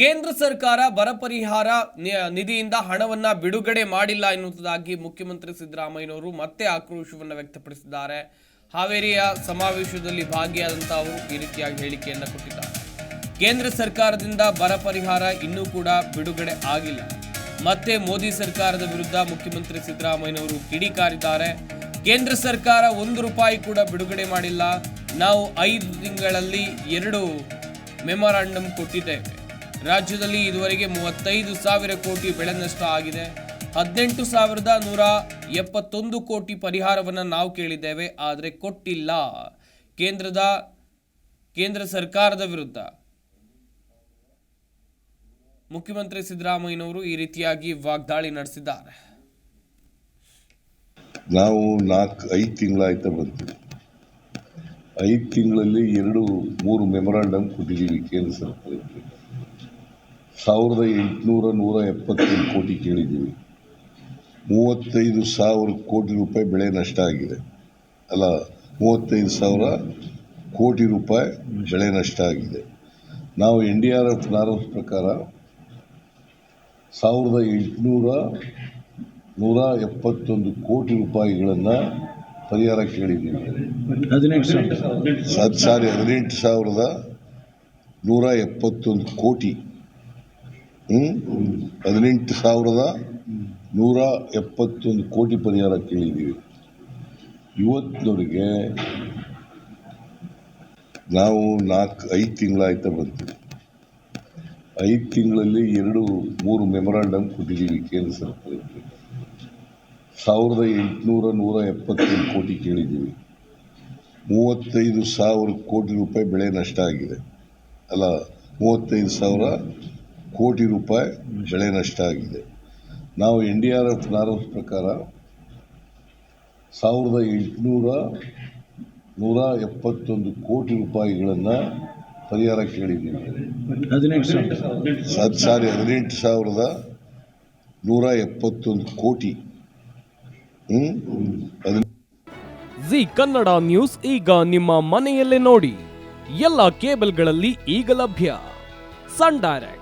ಕೇಂದ್ರ ಸರ್ಕಾರ ಬರ ಪರಿಹಾರ ನಿಧಿಯಿಂದ ಹಣವನ್ನ ಬಿಡುಗಡೆ ಮಾಡಿಲ್ಲ ಎನ್ನುವುದಾಗಿ ಮುಖ್ಯಮಂತ್ರಿ ಸಿದ್ದರಾಮಯ್ಯನವರು ಮತ್ತೆ ಆಕ್ರೋಶವನ್ನು ವ್ಯಕ್ತಪಡಿಸಿದ್ದಾರೆ. ಹಾವೇರಿಯ ಸಮಾವೇಶದಲ್ಲಿ ಭಾಗಿಯಾದಂಥ ಅವರು ಈ ರೀತಿಯಾಗಿ ಹೇಳಿಕೆಯನ್ನು ಕೊಟ್ಟಿದ್ದಾರೆ. ಕೇಂದ್ರ ಸರ್ಕಾರದಿಂದ ಬರ ಪರಿಹಾರ ಇನ್ನೂ ಕೂಡ ಬಿಡುಗಡೆ ಆಗಿಲ್ಲ. ಮತ್ತೆ ಮೋದಿ ಸರ್ಕಾರದ ವಿರುದ್ಧ ಮುಖ್ಯಮಂತ್ರಿ ಸಿದ್ದರಾಮಯ್ಯನವರು ಕಿಡಿಕಾರಿದ್ದಾರೆ ಕೇಂದ್ರ ಸರ್ಕಾರ ಒಂದು ರೂಪಾಯಿ ಕೂಡ ಬಿಡುಗಡೆ ಮಾಡಿಲ್ಲ. ನಾವು ಐದು ತಿಂಗಳಲ್ಲಿ ಎರಡು ಮೆಮೊರಾಂಡಮ್ ಕೊಟ್ಟಿದ್ದೇವೆ. ರಾಜ್ಯದಲ್ಲಿ ಇದುವರೆಗೆ ಮೂವತ್ತೈದು ಸಾವಿರ ಕೋಟಿ ಬೆಳೆ ನಷ್ಟ ಆಗಿದೆ. ಹದಿನೆಂಟು ಸಾವಿರದ ನೂರ ಎಪ್ಪತ್ತೊಂದು ಕೋಟಿ ಪರಿಹಾರವನ್ನು ನಾವು ಕೇಳಿದ್ದೇವೆ, ಆದರೆ ಕೊಟ್ಟಿಲ್ಲ. ಕೇಂದ್ರದ, ಕೇಂದ್ರ ಸರ್ಕಾರದ ವಿರುದ್ಧ. ಮುಖ್ಯಮಂತ್ರಿ ಸಿದ್ದರಾಮಯ್ಯನವರು ಈ ರೀತಿಯಾಗಿ ವಾಗ್ದಾಳಿ ನಡೆಸಿದ್ದಾರೆ. ನಾವು ನಾಲ್ಕು, ಐದು ತಿಂಗಳಾಯ್ತಾ ಬಂತು. ಐದು ತಿಂಗಳಲ್ಲಿ ಎರಡು, ಮೂರು ಮೆಮೊರಾಂಡಮ್ ಕೊಟ್ಟಿದ್ದೀವಿ ಕೇಂದ್ರ ಸರ್ಕಾರಕ್ಕೆ. ಸಾವಿರದ ಎಂಟುನೂರ ನೂರ ಎಪ್ಪತ್ತೈದು ಕೋಟಿ ಕೇಳಿದ್ದೀವಿ. ಮೂವತ್ತೈದು ಸಾವಿರ ಕೋಟಿ ರೂಪಾಯಿ ಬೆಳೆ ನಷ್ಟ ಆಗಿದೆ. ಅಲ್ಲ ಮೂವತ್ತೈದು ಸಾವಿರ ಕೋಟಿ ರೂಪಾಯಿ ಬೆಳೆ ನಷ್ಟ ಆಗಿದೆ. ನಾವು N D R F norms ಪ್ರಕಾರ ಸಾವಿರದ ಎಂಟುನೂರ ನೂರ ಎಪ್ಪತ್ತೊಂದು ಕೋಟಿ ರೂಪಾಯಿಗಳನ್ನು ಪರಿಹಾರ ಕೇಳಿದ್ದೀವಿ. ಹದಿನೆಂಟು ಸಾರಿ ಹದಿನೆಂಟು ಸಾವಿರದ ನೂರ ಎಪ್ಪತ್ತೊಂದು ಕೋಟಿ? ಹದಿನೆಂಟು ಸಾವಿರದ ನೂರ ಎಪ್ಪತ್ತೊಂದು ಕೋಟಿ ಪರಿಹಾರ ಕೇಳಿದ್ದೀವಿ ಇವತ್ತಿನವರಿಗೆ ನಾವು ನಾಲ್ಕು, ಐದು ತಿಂಗಳಾಯ್ತಾ ಬಂತು. ಐದು ತಿಂಗಳಲ್ಲಿ ಎರಡು, ಮೂರು ಮೆಮೊರಾಂಡಮ್ ಕೊಟ್ಟಿದ್ದೀವಿ ಕೇಂದ್ರ ಸರ್ಕಾರಕ್ಕೆ. ಸಾವಿರದ ಎಂಟುನೂರ ನೂರ ಎಪ್ಪತ್ತೊಂದು ಕೋಟಿ ಕೇಳಿದ್ದೀವಿ ಮೂವತ್ತೈದು ಸಾವಿರ ಕೋಟಿ ರೂಪಾಯಿ ಬೆಳೆ ನಷ್ಟ ಆಗಿದೆ. ಅಲ್ಲ, ಮೂವತ್ತೈದು ಸಾವಿರ ಕೋಟಿ ರೂಪಾಯಿ ಬೆಳೆ ನಷ್ಟ ಆಗಿದೆ. ನಾವು N D R F norms ಪ್ರಕಾರ ಸಾವಿರದ ಎಂಟುನೂರ ನೂರ ಎಪ್ಪತ್ತೊಂದು ಕೋಟಿ ರೂಪಾಯಿಗಳನ್ನು ಪರಿಹಾರ ಕೇಳಿದ್ದೀವಿ. ಹದಿನೆಂಟು ಸಾರಿ ಹದಿನೆಂಟು ಸಾವಿರದ ನೂರ ಎಪ್ಪತ್ತೊಂದು ಕೋಟಿ. ಜಿ ಕನ್ನಡ ನ್ಯೂಸ್ ಈಗ ನಿಮ್ಮ ಮನೆಯಲ್ಲೇ ನೋಡಿ. ಎಲ್ಲ ಕೇಬಲ್ಗಳಲ್ಲಿ ಈಗ ಲಭ್ಯ. Sun Direct.